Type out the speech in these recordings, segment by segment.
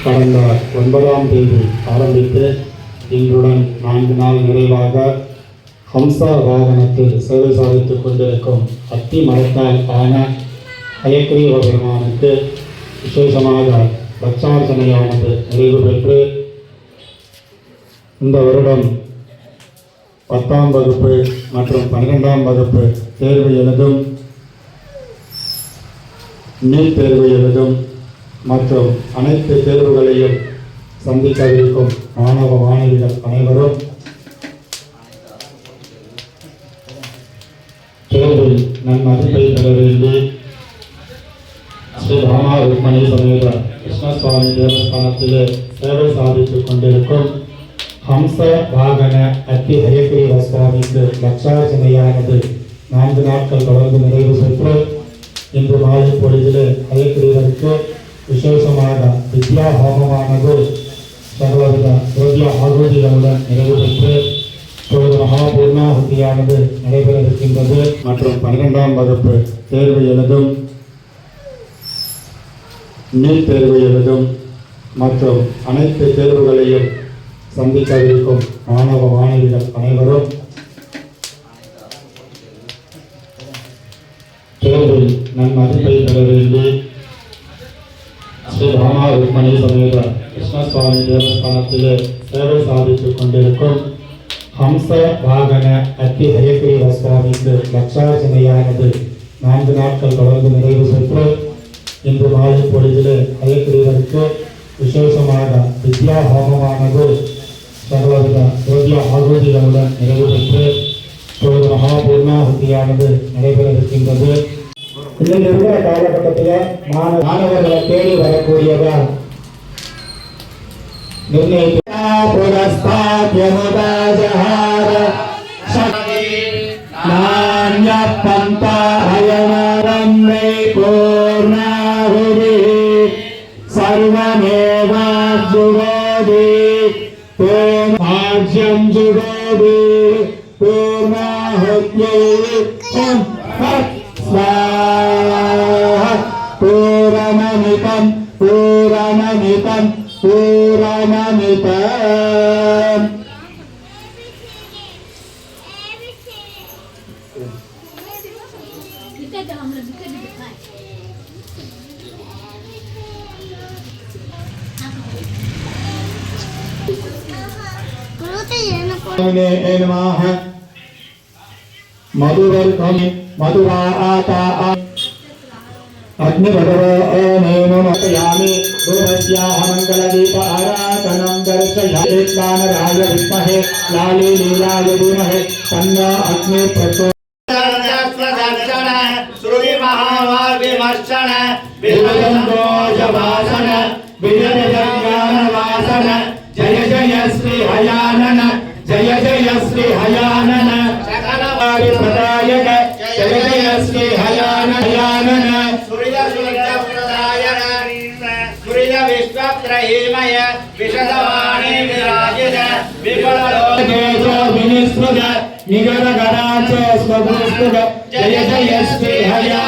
கடந்த ஒன்பதாம் தேதி ஆரம்பித்து இன்றுடன் நான்கு நாள் நிறைவாக ஹம்சா வாகனத்தில் சேவை சாதித்துக் கொண்டிருக்கும் அத்தி மரத்தால் ஆன அயக்கிரி வகமானுக்கு விசேஷமாக பக்ஷார்ச்சனையானது நிறைவு பெற்று இந்த வருடம் பத்தாம் வகுப்பு மற்றும் பன்னிரெண்டாம் வகுப்பு தேர்வு எழுதும் நீட் தேர்வு எழுதும் மற்றும் அனைத்து தேர்வுகளையும் சந்திக்கவிருக்கும் மாணவ மாணவிகள் அனைவரும் தேர்வில் நன்மதிப்பை பெற வேண்டி ஸ்ரீ ராமா ருக்மணி சமேத கிருஷ்ணசுவாமி தேவஸ்தானத்திலே சேவை சாதித்துக் கொண்டிருக்கும் ஹம்ச வாகன அத்தி ஹயக்ரீவ சுவாமிக்கு லட்சார்ச்சனையானது நான்கு நாட்கள் தொடர்ந்து நிறைவு பெற்று இன்று மாலை பொழுதிலே ஹயக்ரீவருக்கு விசேஷமாக வித்யா ஹோமமானது சகலவித திரவிய ஆகுதிகளுடன் நிறைவு பெற்று இப்பொழுது மகாபூர்ணாகுதியானது நடைபெற இருக்கின்றது மற்றும் பன்னிரெண்டாம் வகுப்பு தேர்வு எழுதும் நீட் தேர்வு எழுதும் மற்றும் அனைத்து தேர்வுகளையும் சந்திக்க இருக்கும் மாணவ மாணவிகள் அனைவரும் நம் மதிப்பை பெற வேண்டி ஸ்ரீ ராமா ருக்மணி சமேத கிருஷ்ண சுவாமி தேவஸ்தானத்திலே சேவை சாதித்துக் கொண்டிருக்கும் ஹம்ச வாகன அத்தி ஹயக்ரீவ சுவாமிக்கு லட்சார்ச்சனையானது நான்கு நாட்கள் தொடர்ந்து நிறைவு பெற்று இன்று மாலை பொழுதிலே ஹயக்ரீவருக்கு விசேஷமாக வித்யா ஹோமமானது சகலவித திரவிய ஆகுதிகளுடன் நிறைவு பெற்று இப்பொழுது மகாபூர்ணாகுதியானது நடைபெற இருக்கின்றது. இன்னும் இருக்கிற காலகட்டத்தில் மாணவ மாணவர்களை தேடி வரக்கூடியதா? நானிய பந்தாயமரம் மே பூர்ணாகுதி சர்வமேவா ஜுகோதி பூர்ணாஜ்யம் ஜுகோதி பூர்ணாஹத்யை ஓம் ஹத் स्वाहा पूरणमितं पूरणमितं पूरणमितम् Kita dah अग्निपदयामि गुरुमस्याः मङ्गलदीप आराधनं दर्शयानराय विद्महे लाले लीलाय धीमहे तन्ना अग्नि प्रचो श्रुतिमहावाग्निमर्शन विलन्दोजवासन विजयजङ्गानवासन जय जय श्रीहयानन जय जय జయ జయ శ్రీ హయా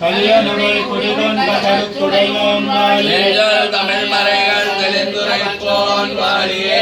கல்யாணமே குடிகொண்ட கருத்துடையோம் வாழியே தமிழ் மறைகள் தெளிந்துரைப்போன் வாழியே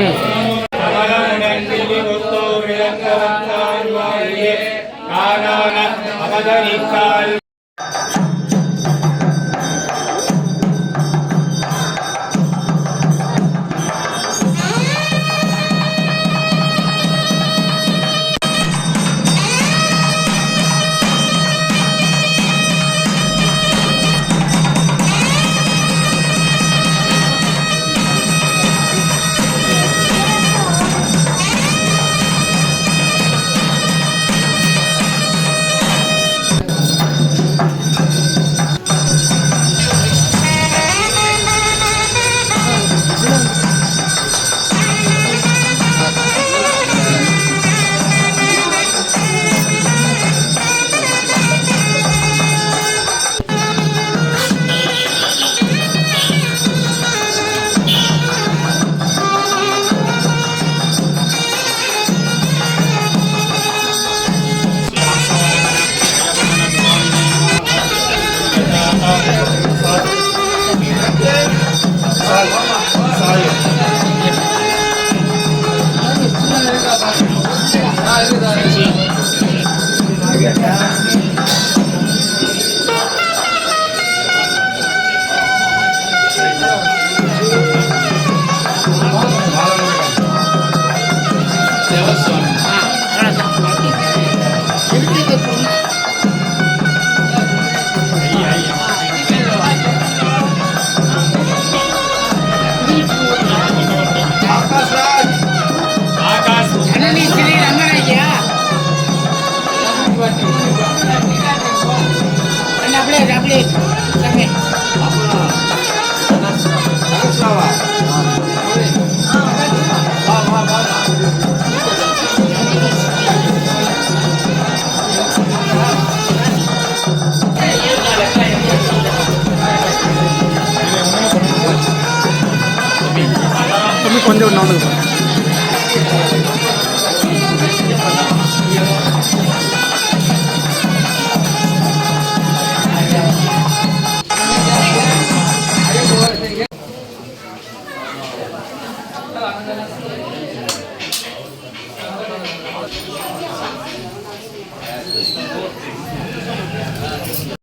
Yeah. Yeah. கொஞ்சம் ஒன்று